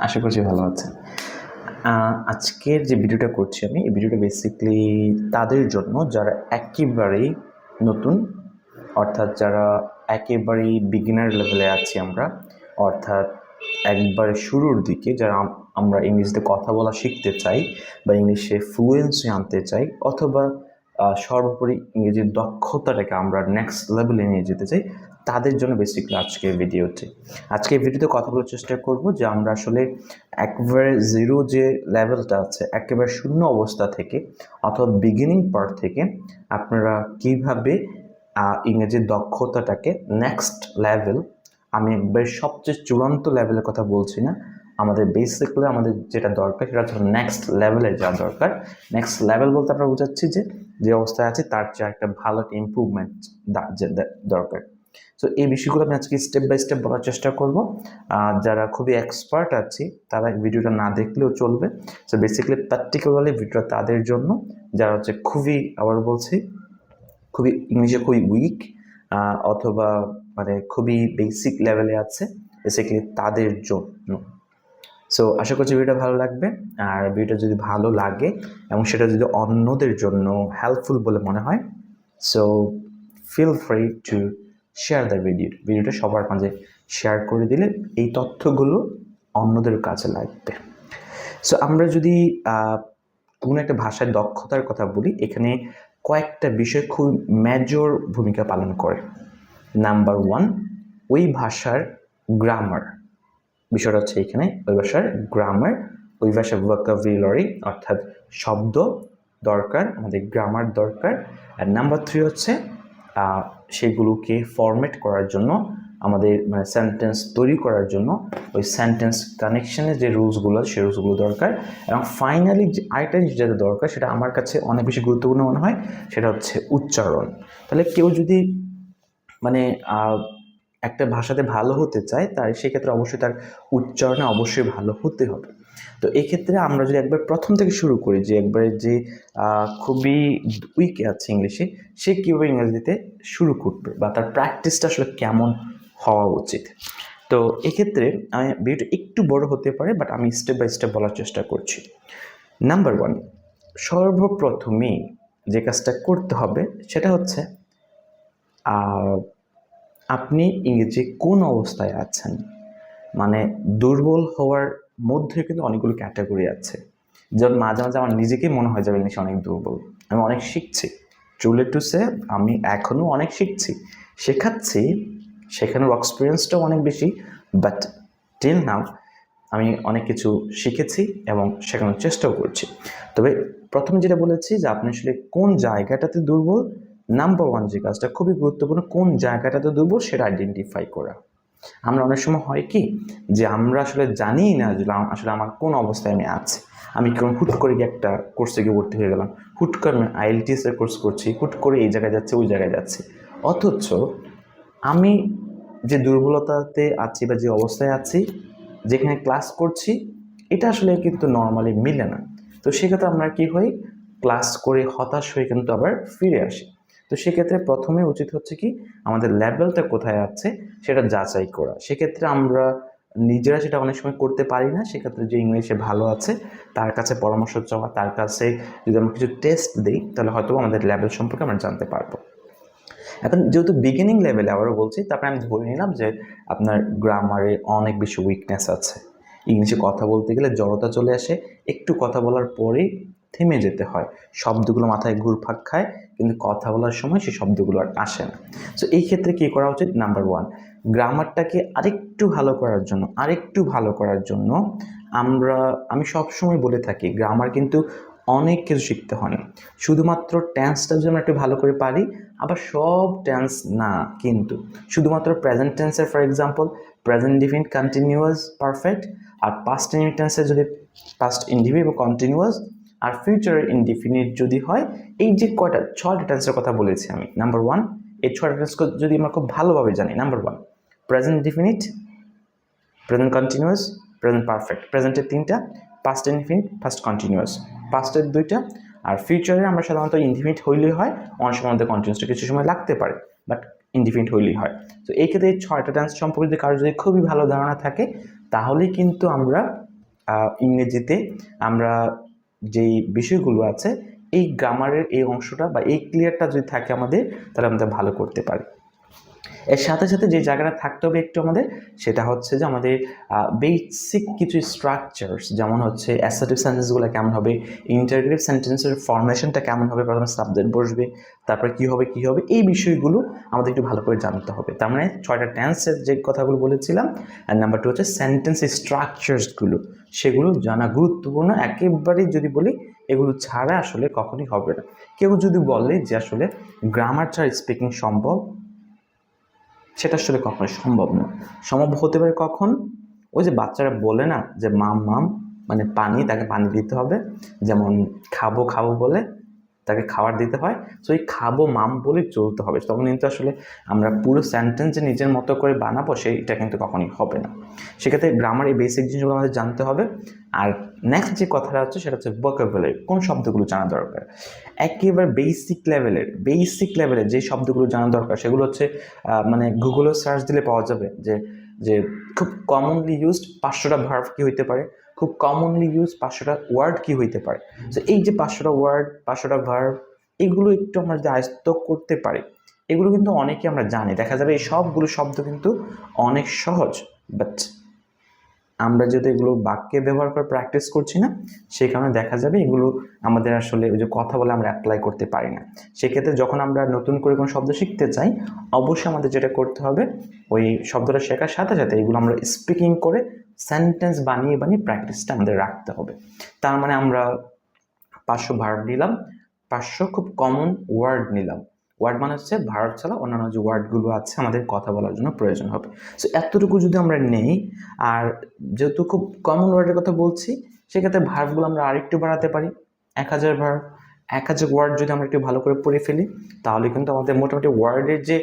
আশা করছি ভালো আহ, আজকের যে ভিডিওটা করছি আমি এই ভিডিওটা বেসিকলি তাদের জন্য যারা একেবারেই নতুন অর্থাৎ যারা একেবারেই বিগিনার লেভেলে আছি আমরা অর্থাৎ একবারে শুরুর দিকে যারা আমরা ইংলিশতে কথা বলা শিখতে চাই বা ইংলিশে ফ্লুয়েন্সি আনতে চাই অথবা সর্বোপরি ইংরেজির দক্ষতাটাকে আমরা নেক্সট লেভেলে নিয়ে যেতে চাই তাদের জন্য বেসিকলি আজকের ভিডিওটি আজকে ভিডিওতে কথা বলার চেষ্টা করব যে আমরা আসলে একবারে জিরো যে লেভেলটা আছে, একেবারে শূন্য অবস্থা থেকে অথবা বিগিনিং পার্ট থেকে আপনারা কীভাবে ইংরেজির দক্ষতাটাকে নেক্সট লেভেল আমি একবার সবচেয়ে চূড়ান্ত লেভেলের কথা বলছি না, আমাদের বেসিক্যালি আমাদের যেটা দরকার সেটা হচ্ছে নেক্সট লেভেলে যাওয়া দরকার। নেক্সট লেভেল বলতে আমরা বোঝাচ্ছি যে যে অবস্থায় আছে, তার চেয়ে একটা ভালো একটা ইম্প্রুভমেন্ট দরকার। সো এই বিষয়গুলো আমি আজকে স্টেপ বাই স্টেপ বলার চেষ্টা করব। যারা খুবই এক্সপার্ট আছি, তারা ভিডিওটা না দেখলেও চলবে। সো বেসিক্যালি প্র্যাকটিক্যালি ভিডিওটা তাদের জন্য। যারা হচ্ছে খুবই আবার বলছি, খুবই ইংলিশে খুবই উইক অথবা মানে খুবই বেসিক লেভেলে আছে বেসিক্যালি তাদের জন্য। সো আশা করছি ভিডিওটা ভালো লাগবে। আর ভিডিওটা যদি ভালো লাগে, এবং সেটা যদি অন্যদের জন্য হেল্পফুল বলে মনে হয় so feel free to share the video ভিডিওটা সবার মাঝে শেয়ার করে দিলে এই তথ্যগুলো অন্যদের কাছে লাগবে। সো আমরা যদি কোনো একটা ভাষায় দক্ষতার কথা বলি, এখানে কয়েকটা বিষয় খুব মেজর ভূমিকা পালন করে। নাম্বার ওয়ান ওই ভাষার গ্রামার বিষয়টা হচ্ছে এখানে, ওই ভাষার গ্রামার ওই ভাষার ভোকাবুলারি অর্থাৎ শব্দ দরকার, আমাদের গ্রামার দরকার। আর নাম্বার থ্রি হচ্ছে সেগুলোকে ফরম্যাট করার জন্য, আমাদের মানে সেন্টেন্স তৈরি করার জন্য ওই সেন্টেন্স কানেকশনের যে রুলসগুলো সেই রুলসগুলো দরকার। এবং ফাইনালি যে আরেকটা জিনিস যেটা দরকার, সেটা আমার কাছে অনেক বেশি গুরুত্বপূর্ণ মনে হয়, সেটা হচ্ছে উচ্চারণ। তাহলে কেউ যদি মানে একটা ভাষাতে ভালো হতে চায় তার সেক্ষেত্রে অবশ্যই তার উচ্চারণে অবশ্যই ভালো হতে হবে। তো এক্ষেত্রে আমরা যদি একবার প্রথম থেকে শুরু করি যে একবারে যে খুবই উইক আছে ইংলিশে, সে কীভাবে ইংরেজিতে শুরু করবে বা তার প্র্যাকটিসটা আসলে কেমন হওয়া উচিত? তো এক্ষেত্রে আমি ভিডিওটা একটু বড় হতে পারে বাট আমি স্টেপ বাই স্টেপ বলার চেষ্টা করছি। নাম্বার ওয়ান সর্বপ্রথমে যে কাজটা করতে হবে সেটা হচ্ছে আপনি ইংরেজি কোন অবস্থায় আছেন? মানে দুর্বল হওয়ার মধ্যে কিন্তু অনেকগুলো ক্যাটাগরি আছে। যেমন মাঝে মাঝে আমার নিজেকেই মনে হয় যাবে ইংলিশ অনেক দুর্বল। আমি অনেক শিখছি। ট্রুলি টু সে আমি এখনও অনেক শিখছি। শেখাচ্ছি, শেখানোর এক্সপিরিয়েন্সটাও অনেক বেশি বাট টিল নাও আমি অনেক কিছু শিখেছি এবং শেখানোর চেষ্টাও করছি। তবে প্রথমে যেটা বলেছি যে আপনি আসলে কোন জায়গাটাতে দুর্বল? নাম্বার ওয়ান যে কাজটা খুবই গুরুত্বপূর্ণ, কোন জায়গাটাতে দুর্বল? সেটা আইডেন্টিফাই করা। আমরা অনেক সময় হয় কি যে আমরা আসলে জানিই না যে আসলে আমার কোন অবস্থায় আমি আছি। আমি কেমন হুট করে গিয়ে একটা কোর্সে গিয়ে ভর্তি হয়ে গেলাম। হুট করে আমি আইএলটিএস এর কোর্স করছি, হুট করে এই জায়গায় যাচ্ছে, ওই জায়গায় যাচ্ছে। অথচ আমি যে দুর্বলতাতে আছি বা যে অবস্থায় আছি, যেখানে ক্লাস করছি, এটা আসলে কিন্তু নর্মালি মিলে না। তো সেক্ষেত্রে আমরা কি হই? ক্লাস করে হতাশ হয়ে কিন্তু আবার ফিরে আসি। তো সেক্ষেত্রে প্রথমে উচিত হচ্ছে কি, আমাদের লেভেলটা কোথায় আছে সেটা যাচাই করা। সেক্ষেত্রে আমরা নিজেরা সেটা অনেক সময় করতে পারি না, সেক্ষেত্রে যে ইংলিশে ভালো আছে, তার কাছে পরামর্শ চাওয়া, তার কাছে যদি আমরা কিছু টেস্ট দিই, তাহলে হয়তো আমাদের লেভেল সম্পর্কে আমরা জানতে পারব। এখন যেহেতু বিগিনিং লেভেলে আবারও বলছি, তারপরে আমি ধরে নিলাম যে আপনার গ্রামারে অনেক বেশি উইকনেস আছে। ইংলিশে কথা বলতে গেলে জড়তা চলে আসে, একটু কথা বলার পরেই থেমে যেতে হয়। শব্দগুলো মাথায় ঘুরপাক খায়, কিন্তু কথা বলার সময় সেই শব্দগুলো আর আসে না। সো এই ক্ষেত্রে কী করা উচিত? নাম্বার ওয়ান গ্রামারটাকে আরেকটু ভালো করার জন্য, আরেকটু ভালো করার জন্য আমরা, আমি সবসময় বলে থাকি গ্রামার কিন্তু অনেক কিছু শিখতে হয়। না শুধুমাত্র টেন্সটা যদি আমরা একটু ভালো করে পারি, আবার সব টেন্স না, কিন্তু শুধুমাত্র প্রেজেন্ট টেন্সের for example present definite continuous perfect R past টেন্সের যদি পাস্ট বা কন্টিনিউয়াস আর ফিউচার ইনডিফিনিট যদি হয়, এই যে কয়টা, ছয়টা টেন্সের কথা বলেছি আমি। নাম্বার ওয়ান এই ছয়টা টেন্স যদি আমরা খুব ভালোভাবে জানি number one present definite present continuous present perfect প্রেজেন্টের তিনটা পাস্ট ইনফিনিট ফার্স্ট কন্টিনিউয়াস পাস্টের দুইটা, আর ফিউচারে আমরা সাধারণত ইনডিফিনিট হইলেই হয়, অনেক সময় আমাদের কন্টিনিউসটা কিছু সময় লাগতে পারে বাট ইনডিফিনিট হইলেই হয়। তো এই ক্ষেত্রে এই ছয়টা টেন্স সম্পর্কে যদি কারও যদি খুবই ভালো ধারণা থাকে, তাহলেই কিন্তু আমরা ইংরেজিতে আমরা যেই বিষয়গুলো আছে, এই গ্রামারের এই অংশটা বা এই ক্লিয়ারটা যদি থাকে আমাদের, তাহলে আমরা ভালো করতে পারি। এর সাথে সাথে যে জায়গাটা থাকতে হবে একটু আমাদের, সেটা হচ্ছে যে আমাদের বেসিক কিছু স্ট্রাকচার্স যেমন হচ্ছে অ্যাসার্টিভ সেন্টেন্সগুলো কেমন হবে ইন্টারগ্রেটিভ সেন্টেন্সের ফরমেশনটা কেমন হবে, প্রথমে সাবজেক্ট বসবে, তারপরে কী হবে কী হবে, এই বিষয়গুলো আমাদের একটু ভালো করে জানতে হবে। তার মানে ছয়টা টেন্সের যে কথাগুলো বলেছিলাম আর নাম্বার টু হচ্ছে সেন্টেন্স স্ট্রাকচার্সগুলো সেগুলো জানা গুরুত্বপূর্ণ একেবারেই যদি বলি এগুলো ছাড়া আসলে কখনই হবে না। কেউ যদি বলে যে আসলে গ্রামার ছাড়া স্পিকিং সম্ভব সেটা আসলে কখনো সম্ভব না। সম্ভব হতে পারে কখন? ওই যে বাচ্চারা বলে না যে, মাম মাম মানে পানি, তাকে পানি দিতে হবে। যেমন খাব খাব বলে তাকে খাবার দিতে হয়। সো এই খাব, মাম বলে চলতে হবে। তখন কিন্তু আসলে আমরা পুরো সেন্টেন্স নিজের মতো করে বানাবো, সেইটা কিন্তু কখনই হবে না। সেক্ষেত্রে গ্রামার এই বেসিক জিনিসগুলো আমাদের জানতে হবে। আর নেক্সট যে কথাটা হচ্ছে, সেটা হচ্ছে ভোকাবুলারি কোন শব্দগুলো জানা দরকার? একেবারে বেসিক লেভেলের বেসিক লেভেলের যে শব্দগুলো জানা দরকার, সেগুলো হচ্ছে মানে গুগলে সার্চ দিলে পাওয়া যাবে যে যে খুব কমনলি ইউজড পাঁচশোটা ভার্ভ কী হইতে পারে? খুব কমনলি ইউজ পাঁচশোটা ওয়ার্ড কী হইতে পারে? তো এই যে পাঁচশোটা ওয়ার্ড পাঁচশোটা ভার্ভ এগুলো একটু আমরা যদি আয়ত্ত করতে পারি। এগুলো কিন্তু অনেকে আমরা জানি। দেখা যাবে এই সবগুলো শব্দ কিন্তু অনেক সহজ বাট আমরা যদি এগুলো বাক্যে ব্যবহার করে প্র্যাকটিস করছি না, সেই কারণে দেখা যাবে এগুলো আমাদের আসলে ওই যে কথা বলে আমরা অ্যাপ্লাই করতে পারি না। সেক্ষেত্রে যখন আমরা নতুন করে কোনো শব্দ শিখতে চাই, অবশ্যই আমাদের যেটা করতে হবে, ওই শব্দটা শেখার সাথে সাথে এগুলো আমরা স্পিকিং করে সেন্টেন্স বানিয়ে বানিয়ে প্র্যাকটিসটা আমাদের রাখতে হবে। তার মানে আমরা পাঁচশো ভার্ব নিলাম পাঁচশো খুব কমন ওয়ার্ড নিলাম। ওয়ার্ড মানে হচ্ছে ভার্ব ছাড়া অন্যান্য যে ওয়ার্ডগুলো আছে, আমাদের কথা বলার জন্য প্রয়োজন হবে। সো এতটুকু যদি আমরা নেই, আর যেহেতু খুব কমন ওয়ার্ডের কথা বলছি, সেক্ষেত্রে ভার্বগুলো আমরা আরেকটু বাড়াতে পারি। এক হাজার ভার্ব এক হাজার ওয়ার্ড যদি আমরা একটু ভালো করে পড়ে ফেলি, তাহলে কিন্তু আমাদের মোটামুটি ওয়ার্ডের যে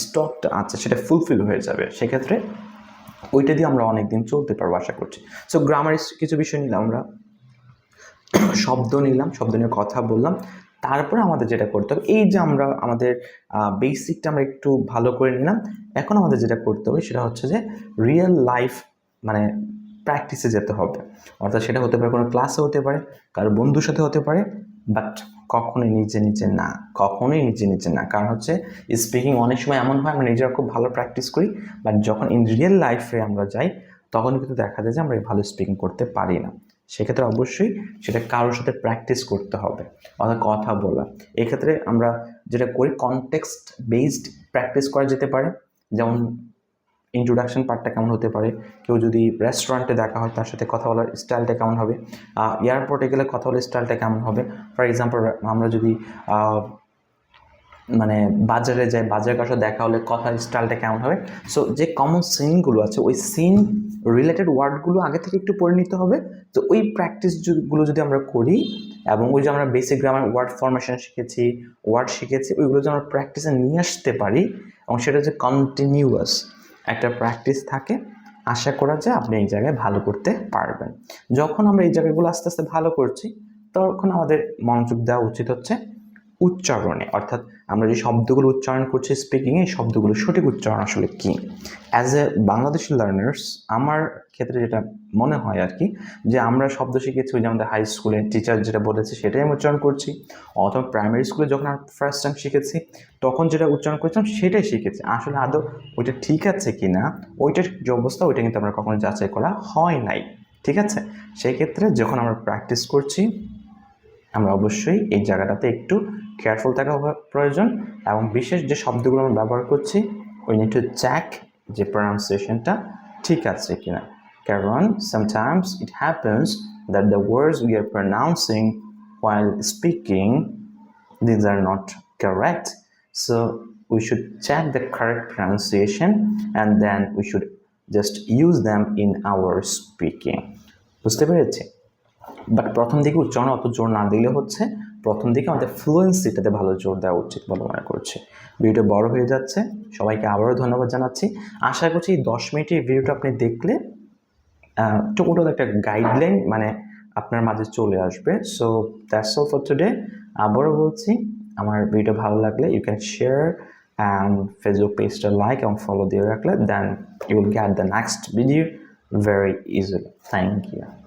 স্টকটা আছে, সেটা ফুলফিল হয়ে যাবে। সেক্ষেত্রে ওইটা দিয়ে আমরা অনেক দিন চলতে পারব, আশা করছি। সো গ্রামার কিছু বিষয় নিলাম আমরা। শব্দ নিলাম, শব্দ নিয়ে কথা বললাম। তারপরে আমাদের যেটা করতে হবে, এই যে আমরা, আমাদের বেসিকটা আমরা একটু ভালো করে নিলাম। এখন আমাদের যেটা করতে হবে সেটা হচ্ছে যে রিয়েল লাইফ মানে প্র্যাকটিসে যেতে হবে। অর্থাৎ সেটা হতে পারে কোনো ক্লাসে হতে পারে কারও বন্ধুর সাথে হতে পারে বাট কখনোই নিজে নিজে না, কখনোই নিজে নিজে না। কারণ হচ্ছে স্পিকিং অনেক সময় এমন হয়, আমরা নিজেরা খুব ভালো প্র্যাকটিস করি বাট যখন ইন রিয়েল লাইফে আমরা যাই, তখন কিন্তু দেখা যায় যে আমরা ভালো স্পিকিং করতে পারি না। সেক্ষেত্রে অবশ্যই সেটা কারোর সাথে প্র্যাকটিস করতে হবে, অর্থাৎ কথা বলা। এক্ষেত্রে আমরা যেটা করি কনটেক্সট বেসড প্র্যাকটিস করা যেতে পারে। যেমন ইন্ট্রোডাকশন পার্টটা কেমন হতে পারে? কেউ যদি রেস্টুরেন্টে দেখা হয়, তার সাথে কথা বলার স্টাইলটা কেমন হবে? এয়ারপোর্টে গেলে কথা বলার স্টাইলটা কেমন হবে? ফর এক্সাম্পল আমরা যদি মানে বাজারে যাই বাজারের কাছে দেখা হলে কথার স্টাইলটা কেমন হবে? সো যে কমন সিনগুলো আছে, ওই সিন রিলেটেড ওয়ার্ডগুলো আগে থেকে একটু পড়ে নিতে হবে। তো ওই প্র্যাকটিসগুলো যদি আমরা করি, এবং ওই যে আমরা বেসিক গ্রামার ওয়ার্ড ফরমেশন শিখেছি ওয়ার্ড শিখেছি, ওইগুলো যদি আমরা প্র্যাকটিসে নিয়ে আসতে পারি, এবং সেটা যে কন্টিনিউয়াস একটা প্র্যাকটিস থাকে, আশা করা যায় আপনি এই জায়গায় ভালো করতে পারবেন। যখন আমরা এই জায়গাগুলো আস্তে আস্তে ভালো করছি, তখন আমাদের মনোযোগ দেওয়া উচিত হচ্ছে উচ্চারণে, অর্থাৎ আমরা যে শব্দগুলো উচ্চারণ করছি স্পিকিং এই শব্দগুলো সঠিক উচ্চারণ আসলে কী? অ্যাজ এ বাংলাদেশি লার্নার্স আমার ক্ষেত্রে যেটা মনে হয় আর কি, যে আমরা শব্দ শিখেছি যে আমাদের হাই স্কুলে টিচার যেটা বলেছে, সেটাই আমি উচ্চারণ করছি। অথবা প্রাইমারি স্কুলে যখন আমরা ফার্স্ট টাইম শিখেছি, তখন যেটা উচ্চারণ করেছিলাম, সেটাই শিখেছি। আসলে আদৌ ওইটা ঠিক আছে কি না ওইটার যে অবস্থা, ওইটা কিন্তু আমরা কখনো যাচাই করা হয় নাই। ঠিক আছে? সেই ক্ষেত্রে যখন আমরা প্র্যাকটিস করছি আমরা অবশ্যই এই জায়গাটাতে একটু কেয়ারফুল থাকা প্রয়োজন এবং বিশেষ যে শব্দগুলো আমরা ব্যবহার করছি উই নিড টু চেক যে প্রনাউন্সিয়েশনটা ঠিক আছে কিনা। কারণ sometimes it happens that the words we are pronouncing while speaking, these are not correct. So, we should check the correct pronunciation and then we should just use them in our speaking. বুঝতে পেরেছি? But প্রথম দিকে উচ্চারণ অত জোর না দিলে হচ্ছে প্রথম দিকে আমাদের ফ্লুয়েন্সিটাতে ভালো জোর দেওয়া উচিত বলে মনে করছি। ভিডিওটা বড় হয়ে যাচ্ছে, সবাইকে আবারও ধন্যবাদ জানাচ্ছি। আশা করছি দশ মিনিটের ভিডিওটা আপনি দেখলে টোটাল একটা গাইডলাইন মানে আপনার মাঝে চলে আসবে। So that's all for today আবারও বলছি, আমার ভিডিও ভালো লাগলে you can share and Facebook পেজটা লাইক এবং ফলো দিয়ে রাখলে then you will get the next video very easily. Thank you.